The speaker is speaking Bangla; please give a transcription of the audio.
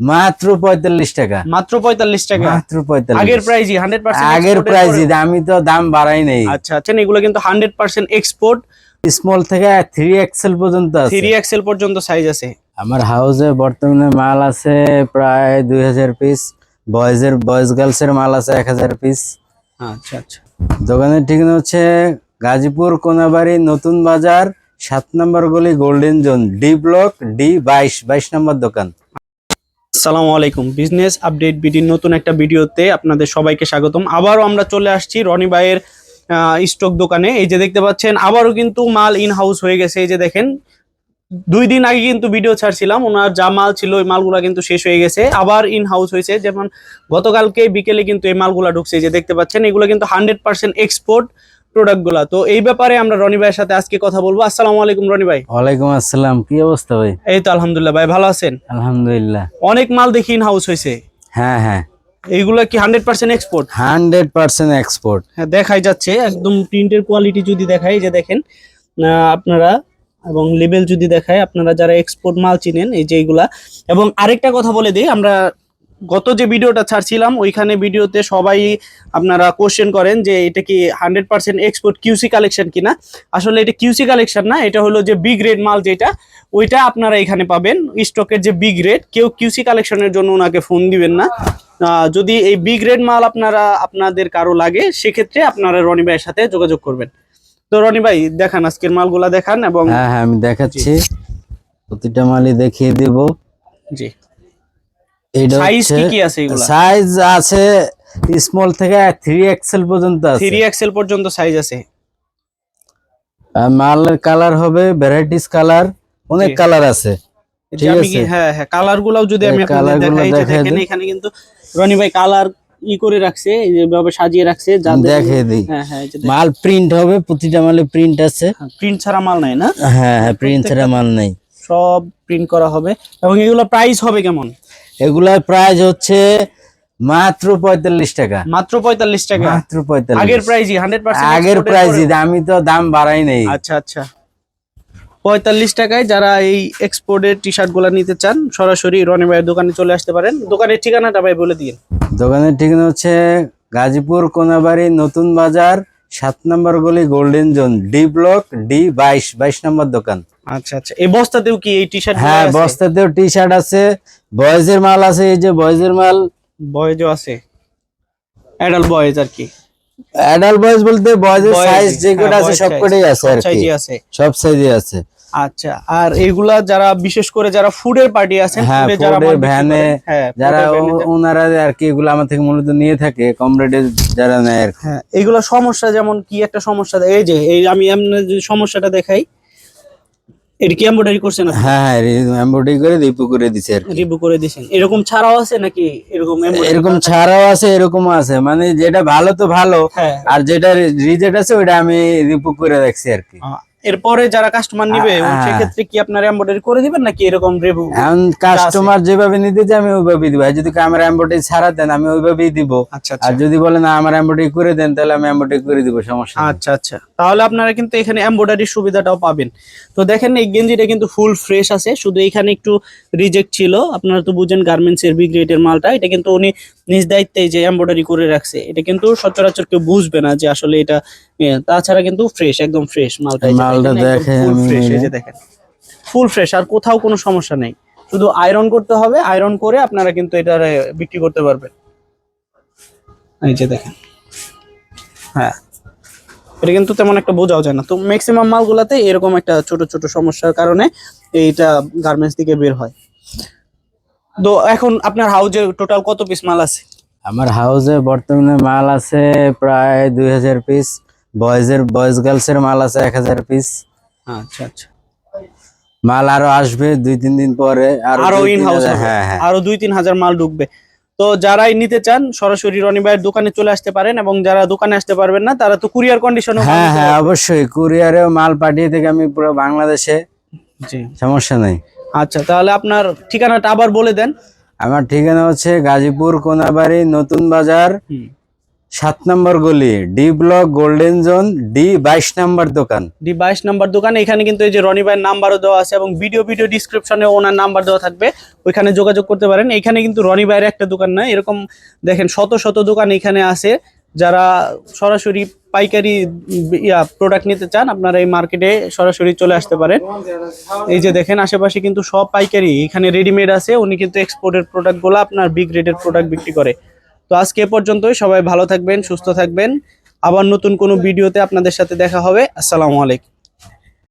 মাত্র পঁয়তাল্লিশ টাকা। মাত্র পঁয়তাল্লিশ টাকা। মাত্র পঁয়তাল্লিশ। আগের প্রাইজই হান্ড্রেড পার্সেন্ট আগের প্রাইস আমি তো দাম বাড়াই নেই। আচ্ছা আচ্ছা এগুলো কিন্তু হান্ড্রেড পার্সেন্ট এক্সপোর্ট স্মল থেকে থ্রি এক্সেল পর্যন্ত থ্রি এক্সেল পর্যন্ত সাইজ আছে। আমার হাউসে বর্তমানে মাল আছে প্রায় দুই হাজার পিস বয়েজের বয়েজ গার্লস এর মাল আছে এক হাজার পিস আচ্ছা আচ্ছা। দোকানের ঠিকানা হচ্ছে গাজীপুর কোনাবাড়ি নতুন বাজার সাত নম্বর গলি golden zone D block D বাইশ বাইশ নম্বর দোকান। আসসালামু আলাইকুম। বিজনেস আপডেট বিডির নতুন একটা ভিডিওতে আপনাদের সবাইকে স্বাগতম। আবারও আমরা চলে আসছি রনি ভাইয়ের স্টক দোকানে। এই যে দেখতে পাচ্ছেন, আবারও কিন্তু মাল ইন হাউস হয়ে গেছে। এই যে দেখেন, দুই দিন আগে কিন্তু ভিডিও ছাড়ছিলাম। ওনার যা মাল ছিল, ওই মালগুলা কিন্তু শেষ হয়ে গেছে। আবার ইন হাউস হয়েছে। যেমন গতকালকে বিকেলে কিন্তু এই মালগুলা ঢুকছে। যে দেখতে পাচ্ছেন, এগুলো কিন্তু হান্ড্রেড পার্সেন্ট এক্সপোর্ট প্রোডাক্টগুলা তো এই ব্যাপারে আমরা রনি ভাইয়ের সাথে আজকে কথা বলব। আসসালামু আলাইকুম রনি ভাই। ওয়ালাইকুম আসসালাম কি অবস্থা ভাই? এই তো আলহামদুলিল্লাহ ভাই ভালো আছেন? আলহামদুলিল্লাহ। অনেক মাল দেখি ইন হাউস হয়েছে। হ্যাঁ হ্যাঁ। এইগুলা কি hundred percent export hundred percent export হ্যাঁ দেখাই যাচ্ছে। একদম প্রিন্টের কোয়ালিটি যদি দেখাই যে দেখেন আপনারা এবং লেবেল যদি দেখায় আপনারা যারা এক্সপোর্ট মাল চিনেন এই যে এইগুলা। এবং আরেকটা কথা বলে দিই আমরা গত যে ভিডিওটা ছাড়ছিলাম ওইখানে ভিডিওতে সবাই আপনারা কোশ্চেন করেন যে এটা কি hundred percent export QC collection কিনা। আসলে এটা কিউসি কালেকশন না এটা হলো যে বিগ রেড মাল যেটা ওইটা আপনারা এখানে পাবেন। স্টকের যে বিগ রেড কেউ কিউসি কালেকশনের জন্য ওনাকে ফোন দিবেন না। যদি এই বিগ রেড মাল আপনারা আপনাদের কারও লাগে সেক্ষেত্রে আপনারা রনি ভাইয়ের সাথে যোগাযোগ করবেন। তো রনি ভাই দেখান আজকের মালগুলা দেখান এবং হ্যাঁ হ্যাঁ আমি দেখাচ্ছি। প্রতিটা মালই দেখিয়ে দিব। জি। সাইজ কি কি আছে এগুলা? সাইজ আছে স্মল থেকে এক্সেল পর্যন্ত আছে। থ্রি এক্সেল পর্যন্ত সাইজ আছে। মালের কালার হবে ভ্যারাইটিস কালার অনেক কালার আছে। ঠিক আছে। হ্যাঁ হ্যাঁ কালার গুলাও যদি আমি আপনাদের দেখাই দেখেন এখানে কিন্তু রনি ভাই কালার ই করে রাখছে সাজিয়ে রাখছে দেখে দিই। হ্যাঁ মাল প্রিন্ট হবে প্রতিটা মালে প্রিন্ট আছে। প্রিন্ট ছাড়া মাল নাই না? হ্যাঁ হ্যাঁ প্রিন্ট ছাড়া মাল নেই। সব প্রিন্ট করা হবে। এবং এগুলো প্রাইস হবে কেমন? এগুলার প্রাইস হচ্ছে মাত্র পঁয়তাল্লিশ টাকা। মাত্র পঁয়তাল্লিশ টাকা। মাত্র পঁয়তাল্লিশ। আগের প্রাইজই হান্ড্রেড পার্সেন্ট আগের প্রাইস আমি তো দাম বাড়াই নেই। আচ্ছা আচ্ছা। পঁয়তাল্লিশ টাকায় যারা এই এক্সপোর্টের টি শার্টগুলা নিতে চান সরাসরি রনি ভাইয়ের দোকানে চলে আসতে পারেন। দোকানের ঠিকানাটা ভাই বলে দিন দোকানের ঠিকানা হচ্ছে গাজীপুর কোনাবাড়ি নতুন বাজার সাত নম্বর গলি golden zone D block D বাইশ বাইশ নম্বর দোকান। আচ্ছা আচ্ছা। এই বস্তাতেও কি এই টি শার্ট হ্যাঁ বস্তাতেও টি শার্ট আছে। বয়েজের মাল আছে এই যে বয়েজের মাল। বয়েজও আছে। অ্যাডাল্ট বয়েজ আর কি? অ্যাডাল্ট বয়েজ বলতে বয়েজের সাইজ যে হ্যাঁ, আছে boys সব size, আছে আর কি। আছে। সব সাইজই আছে। আচ্ছা আর এইগুলা যারা বিশেষ করে যারা ফুডের পার্টি আছেন হ্যাঁ, যারা হ্যাঁ যারা ওনারা আর কি এগুলো আমার থেকে মূলত নিয়ে থাকে কম রেটে যারা নেয় আর হ্যাঁ এইগুলো সমস্যা যেমন কি একটা সমস্যা এই যে এই আমি এমনি যে সমস্যাটা দেখাই এটা কি এমব্রয়ডারি করছেন হ্যাঁ হ্যাঁ এমব্রয়ডারি করে রিপু করে দিছে আর কি। রিভিউ করে দিয়েছেন এরকম ছাড়াও আছে নাকি এরকম এরকম ছাড়াও আছে এরকমও আছে। মানে যেটা ভালো তো ভালো হ্যাঁ। আর যেটা রিজেক্ট আছে ওটা আমি রিপু করে রাখছি আর কি। এরপরে যারা কাস্টমার নিবে। সেক্ষেত্রে কি আপনার এমব্রয়ডারি করে দিবেন নাকি এরকম রিভিউ এখন কাস্টমার যেভাবে নিতে চায় আমি ওইভাবেই দিব। আর যদি আমার এমব্রয়ডারি ছাড়া দেন আমি ওইভাবেই দিব। আচ্ছা আর আচ্ছা। যদি বলেন আমার এমব্রয়ডারি করে দেন তাহলে আমি এমব্রয়ডারি করে দিব সমস্যা নেই। আচ্ছা আচ্ছা। তাহলে আপনারা কিন্তু এখানে এমব্রয়ডারি সুবিধাটাও পাবেন। তো দেখেন এই গেঞ্জিটা কিন্তু ফুল ফ্রেশ আছে। শুধু এখানে একটু রিজেক্ট ছিল। আপনারা তো বুঝেন গার্মেন্টস এর বিগ রেটের মালটা। এটা কিন্তু উনি নিজ দায়িত্বে যে এমব্রয়ডারি করে রাখছে। এটা কিন্তু সচরাচর কেউ বুঝবে না যে আসলে এটা তাছাড়া কিন্তু ফ্রেশ একদম ফ্রেশ মালটা মালটা দেখেন, আমি এই যে দেখেন। ফুল ফ্রেশ আর কোথাও কোনো সমস্যা নেই। শুধু আয়রন করতে হবে আয়রন করে আপনারা কিন্তু এটা বিক্রি করতে পারবেন। এই যে দেখেন। হ্যাঁ। এটা কিন্তু তেমন একটা বোঝাও যায় না। তো ম্যাক্সিমাম মালগুলাতে এরকম একটা ছোট ছোট সমস্যার কারণে এইটা গার্মেন্টস থেকে বের হয়। তো এখন আপনার হাউজে টোটাল কত পিস মাল আছে? আমার হাউসে বর্তমানে মাল আছে প্রায় দুই হাজার পিস বয়েজের বয়েজ গার্লস এর মাল আছে এক হাজার পিস আচ্ছা আচ্ছা। মাল আরও আসবে দুই তিন দিন পরে আরও ইন হাউস হ্যাঁ হ্যাঁ। আরও দুই তিন হাজার মাল ঢুকবে। তো যারাই নিতে চান সরাসরি রনি ভাইয়ের দোকানে চলে আসতে পারেন এবং যারা দোকানে আসতে পারবেন না তারা তো কুরিয়ার কন্ডিশনে হ্যাঁ হ্যাঁ অবশ্যই। কুরিয়ারেও মাল পাঠিয়ে থেকে আমি পুরো বাংলাদেশে জি। সমস্যা নেই। আচ্ছা তাহলে আপনার ঠিকানাটা আবার বলে দেন। আমার ঠিকানা হচ্ছে গাজীপুর কোনাবাড়ি নতুন বাজার। সাত নম্বর গলি D block golden zone D বাইশ নম্বর দোকান। ডি বাইশ নাম্বার দোকান এখানে কিন্তু এই যে রনি ভাইয়ের নাম্বারও দেওয়া আছে এবং ভিডিও ভিডিও ডিসক্রিপশনে ওনার নাম্বার দেওয়া থাকবে। ওইখানে যোগাযোগ করতে পারেন। এখানে কিন্তু রনি ভাইয়ের একটা দোকান না এরকম দেখেন শত শত দোকান এখানে আছে। যারা সরাসরি পাইকারি ইয়া প্রোডাক্ট নিতে চান, আপনারা এই মার্কেটে সরাসরি চলে আসতে পারেন। এই যে দেখেন, আশেপাশে কিন্তু সব পাইকারি। এখানে রেডিমেড আছে। উনি কিন্তু এক্সপোর্টের প্রোডাক্টগুলো আপনার বিগ রেটের প্রোডাক্ট বিক্রি করে। তো আজকে এ পর্যন্তই। সবাই ভালো থাকবেন, সুস্থ থাকবেন। আবার নতুন কোনো ভিডিওতে আপনাদের সাথে দেখা হবে। আসসালামু আলাইকুম।